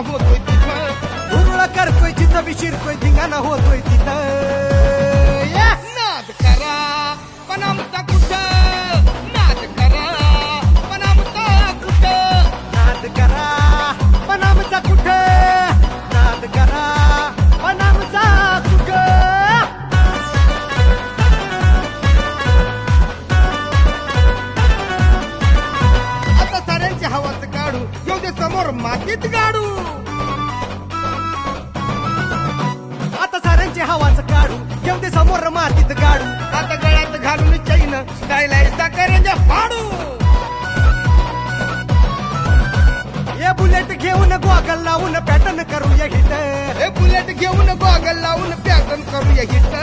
धिंगाणा होतोय तिथं. धुरळा करतोय जिथं बी शिरतोय धिंगाणा होतोय तिथं. नाद करा पण आमचा कुठं? नाद करा पण आमचा कुठं? नाद करा पण आमचा कुठं? दे समोर मातीत गाडू. आता साऱ्यांचे हवाच काढू. येऊ ते समोर मातीत गाडू. आता गळ्यात घालून चैन स्टाईल ऐसा करेंजा फाडू. हे बुलेट घेऊन गोगल लावून पॅटर्न करूया हिट हे बुलेट घेऊन गोगल लावून पॅटर्न करूया हिट